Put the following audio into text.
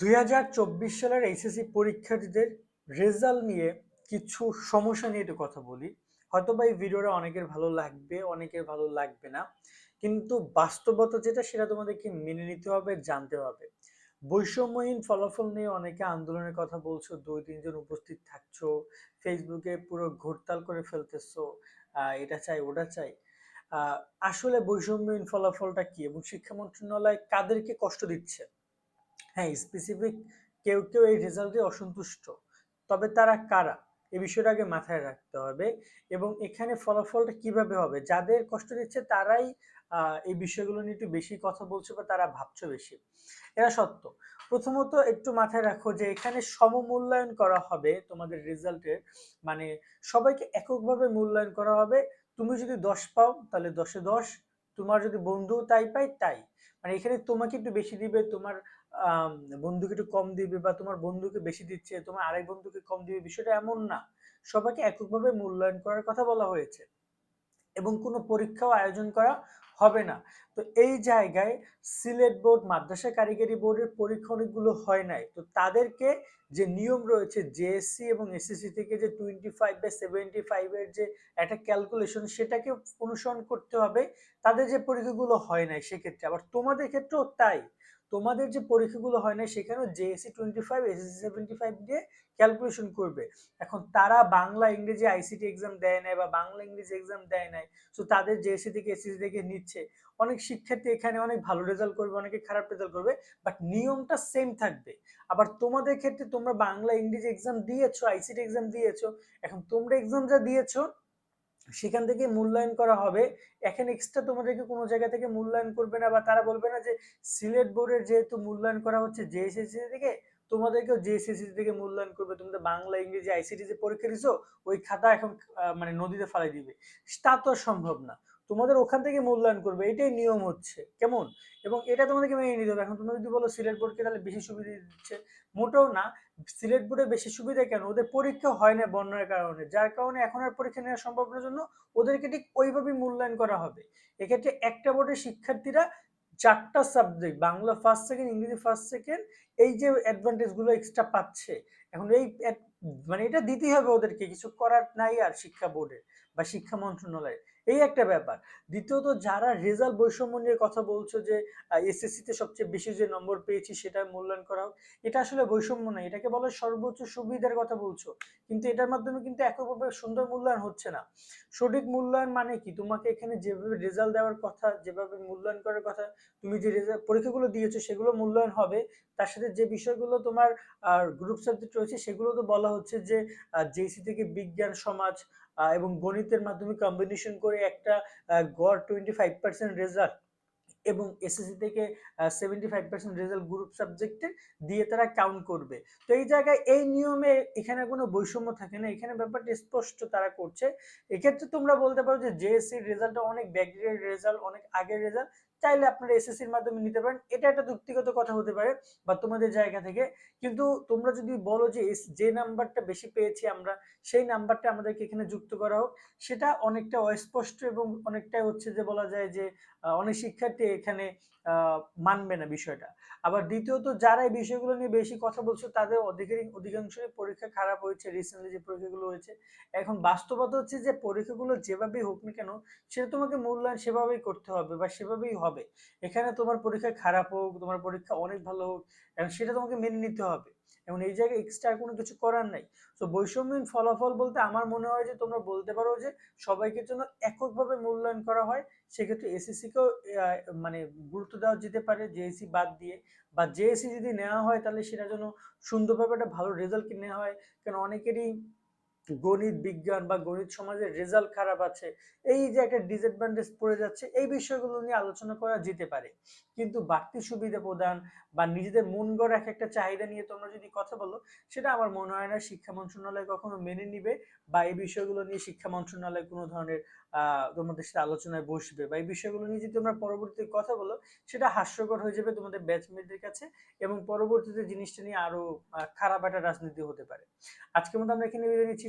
দুই হাজার চব্বিশ সালের এইচএসসি পরীক্ষার্থীদের রেজাল্ট নিয়ে কিছু সমস্যা নিয়ে একটু কথা বলি। হয়তো বা এই ভিডিওটা অনেকের ভালো লাগবে, অনেকের ভালো লাগবে না। কিন্তু বাস্তবতা যেটা, সেটা তোমাদেরকে মেনে নিতে হবে, জানতে হবে। বৈষম্যহীন ফলাফল নিয়ে অনেকে আন্দোলনের কথা বলছো, দুই, তিনজন উপস্থিত থাকছো ফেসবুকে পুরো ঘোরতাল করে ফেলতেছো এটা চাই, ওটা চাই। আসলে বৈষম্যহীন ফলাফলটা কি এবং শিক্ষা মন্ত্রণালয় কাদেরকে কষ্ট দিচ্ছে? হ্যাঁ স্পেসিফিক কেউ কেউ এই রেজাল্টে অসন্তুষ্ট। তবে তারা কারা? এই বিষয়টা আগে মাথায় রাখতে হবে। এবং এখানে ফলাফলটা কীভাবে হবে? যাদের কষ্ট দিচ্ছে তারাই এই বিষয়গুলো নিয়ে একটু বেশি কথা বলছে বা তারা ভাবছে বেশি। এরা সত্য। প্রথমত একটু মাথায় রাখো যে এখানে সমমূল্যায়ন করা হবে তোমাদের রেজাল্টের মানে সবাইকে এককভাবে মূল্যায়ন করা হবে। তুমি যদি দশ পাও, তাহলে দশে দশ। তোমার যদি বন্ধু তাই পাই তাই। মানে এখানে তোমাকে একটু বেশি দিবে, তোমার বন্ধুকে একটু কম দিবে বা তোমার বন্ধুকে বেশি দিচ্ছে, তোমার আরেক বন্ধুকে কম দিবে, বিষয়টা এমন না। সবাইকে এককভাবে মূল্যায়ন করার কথা বলা হয়েছে এবং কোনো পরীক্ষাও আয়োজন করা হবে না। তো এই জায়গায় সিলেট বোর্ড, মাদ্রাসা কারিগরি বোর্ডের পরীক্ষা অনেকগুলো হয় নাই। তো তাদেরকে যে নিয়ম রয়েছে জেএসসি এবং এসএসসি থেকে যে টোয়েন্টি ফাইভ বা সেভেন্টি ফাইভের যে একটা ক্যালকুলেশন সেটাকে অনুসরণ করতে হবে। তাদের যে পরীক্ষাগুলো হয় নাই সেক্ষেত্রে। আবার তোমাদের ক্ষেত্রেও তাই। তোমাদের যে পরীক্ষাগুলো হয় না, সেখানেও JSC twenty five SSC seventy five দিয়ে ক্যালকুলেশন করবে। এখন তারা বাংলা, ইংরেজি আইসিটি এক্সাম দেয় নাই বা বাংলা, ইংরেজি এক্সাম দেয় নাই তো তাদের জেএসসি থেকে এসএসসি থেকে নিচ্ছে। অনেক শিক্ষার্থী এখানে অনেক ভালো রেজাল্ট করবে, অনেকে খারাপ রেজাল্ট করবে বাট নিয়মটা সেম থাকবে। আবার তোমাদের ক্ষেত্রে তোমরা বাংলা, ইংরেজি এক্সাম দিয়েছ আইসিটি এক্সাম দিয়েছ, এখন তোমরা এক্সাম যা দিয়েছ সেখান থেকে মূল্যায়ন করা হবে। এখানে এক্সট্রা তোমাদেরকে কোনো জায়গা থেকে মূল্যায়ন করবে না বা তারা বলবে না যে সিলেট বোর্ডের যেহেতু মূল্যায়ন করা হচ্ছে জেএসএসসি থেকে, তোমাদেরকেও জেএসএসসি থেকে মূল্যায়ন করবে। তোমাদের বাংলা, ইংরেজি আইসিটি যে পরীক্ষা দিছো, ওই খাতা এখন মানে নদীতে ফালাই দিবে। তা তো সম্ভব না। তোমাদের ওখান থেকে মূল্যায়ন করবে, এটাই নিয়ম হচ্ছে, কেমন? এবং এটা তোমাদেরকে মেনে নিতে হবে। এখন তোমরা যদি বলো সিলেট বোর্ডকে তাহলে বেশি সুবিধা দিচ্ছে। মোটেও না, সিলেট বোর্ডে বেশি সুবিধা কেন? ওদের পরীক্ষা হয় না বন্যার কারণে, যার কারণে এখন আর পরীক্ষা নেওয়া সম্ভব না। জন্য ওদেরকে ঠিক ওইভাবেই মূল্যায়ন করা হবে। এক্ষেত্রে একটা বোর্ডের শিক্ষার্থীরা চারটা সাবজেক্ট বাংলা ফার্স্ট সেকেন্ড ইংরেজি ফার্স্ট সেকেন্ড এই যে অ্যাডভান্টেজগুলো এক্সট্রা পাচ্ছে। এখন এই মানে এটা দিতেই হবে ওদেরকে, কিছু করার নাই আর শিক্ষা বোর্ডের বা শিক্ষা মন্ত্রণালয়ের এই একটা ব্যাপার। দ্বিতীয়ত, যারা রেজাল্ট বৈষম্য নিয়ে কথা বলছো যে এসএসসি তে সবচেয়ে বেশি যে নম্বর পেয়েছি সেটা মূল্যায়ন করা হোক, এটা আসলে বৈষম্য নয়। এটাকে বলে সর্বোচ্চ সুবিধার কথা বলছো। কিন্তু এটার মাধ্যমে কিন্তু এককভাবে সুন্দর মূল্যায়ন হচ্ছে না। সঠিক মূল্যায়ন মানে কি? তোমাকে এখানে যেভাবে রেজাল্ট দেওয়ার কথা, যেভাবে মূল্যায়ন করার কথা, তুমি যে রেজাল্ট, পরীক্ষাগুলো দিয়েছ সেগুলো মূল্যায়ন হবে। তার সাথে যে বিষয়গুলো তোমার গ্রুপ সাবজেক্ট রয়েছে সেগুলো তো বলা হচ্ছে যে জেসি থেকে বিজ্ঞান, সমাজ এবং গণিতের মাধ্যমে কম্বিনেশন করে একটা গড় টোয়েন্টি ফাইভ পার্সেন্ট রেজাল্ট এবং এসএসসি থেকে seventy five percent result group সাবজেক্টে দিয়ে তারা কাউন্ট করবে। তো এই জায়গায় এই নিয়মে এখানে কোনো বৈষম্য থাকে না। এখানে ব্যাপারটা স্পষ্ট তারা করছে। এক্ষেত্রে তোমরা বলতে পারো যে জেএসসির রেজাল্টটা অনেক ব্যাকগ্রেড রেজাল্ট অনেক আগের রেজাল্ট চাইলে আপনারা এসএসসির মাধ্যমে নিতে পারেন। এটা একটা যুক্তিগত কথা হতে পারে বা তোমাদের জায়গা থেকে। কিন্তু তোমরা যদি বলো যে যে নাম্বারটা বেশি পেয়েছি আমরা, সেই নাম্বারটা আমাদেরকে এখানে যুক্ত করা হোক। সেটা অনেকটা অস্পষ্ট এবং অনেকটাই হচ্ছে যে বলা যায় যে অনেক শিক্ষার্থী এখানে মানবে না বিষয়টা। আবার দ্বিতীয়ত, যারা এই বিষয়গুলো নিয়ে বেশি কথা বলছো, তাদের অধিকারী, অধিকাংশই পরীক্ষা খারাপ হয়েছে। রিসেন্টলি যে পরীক্ষাগুলো হয়েছে, এখন বাস্তবতা হচ্ছে যে পরীক্ষাগুলো যেভাবেই হোক না কেন, সেটা তোমাকে মূল্যায়ন সেভাবেই করতে হবে বা সেভাবেই হবে। এখানে তোমার পরীক্ষা খারাপ হোক, তোমার পরীক্ষা অনেক ভালো হোক, এবং সেটা তোমাকে মেনে নিতে হবে। এবং এই জায়গায় এক্সট্রা কোনো কিছু করার নাই। তো বৈষম্যহীন ফলাফল বলতে আমার মনে হয় যে, তোমরা বলতে পারো যে, সবাইকে জন্য এককভাবে মূল্যায়ন করা হয়, সেক্ষেত্রে এসএসসি কেও মানে গুরুত্ব দেওয়া যেতে পারে জেএসসি বাদ দিয়ে। বা জেএসসি যদি নেওয়া হয়, তাহলে সেটা যেন সুন্দরভাবে একটা ভালো রেজাল্ট নেওয়া হয়। কারণ অনেকেরই গণিত বিজ্ঞান বা গণিত সমাজের রেজাল্ট খারাপ আছে, এই যে একটা ডিসঅ্যাডভান্টেজ পড়ে যাচ্ছে, এই বিষয়গুলো নিয়ে আলোচনা করা যেতে পারে। কিন্তু বাড়তি সুবিধা প্রদান বা নিজেদের মন গড় এক একটা চাহিদা নিয়ে তোমরা যদি কথা বলো, সেটা আমার মনে হয় না শিক্ষা মন্ত্রণালয় কখনো মেনে নিবে বা এই বিষয়গুলো নিয়ে শিক্ষা মন্ত্রণালয় কোনো ধরনের তোমাদের সাথে আলোচনায় বসবে বা এই বিষয়গুলো নিয়ে যদি তোমরা পরবর্তীতে কথা বলো, সেটা হাস্যকর হয়ে যাবে তোমাদের ব্যাচমেটদের কাছে এবং পরবর্তীতে জিনিসটা নিয়ে আরও খারাপ একটা রাজনীতি হতে পারে। আজকের মতো আমরা এখানে বিদায় নিচ্ছি